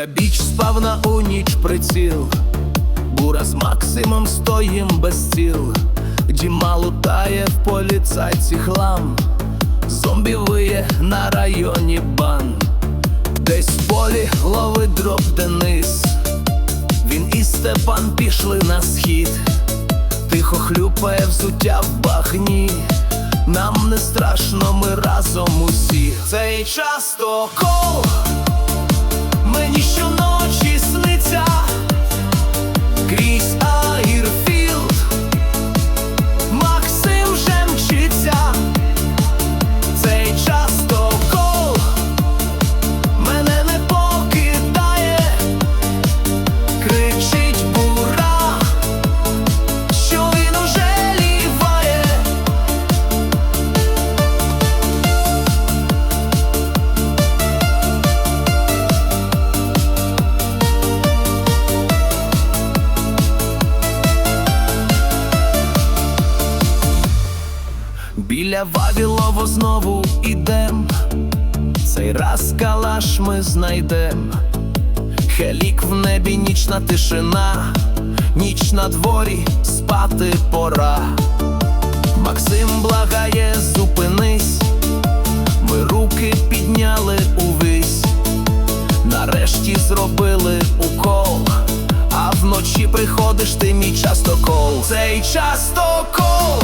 Біля біч спав на у ніч приціл, бура з Максимом стоїм без ціл. Діма лутає в поліцайці хлам, зомбі виє на районі бан. Десь в полі ловить дроб Денис. Він і Степан пішли на схід, тихо хлюпає взуття в багні. Нам не страшно, ми разом усі. Цей час то кол Вавілово знову ідем. Цей раз калаш ми знайдем. Хелік в небі, нічна тишина, ніч на дворі, спати пора. Максим благає, зупинись, ми руки підняли увись, нарешті зробили укол, а вночі приходиш ти мій частокол. Цей частокол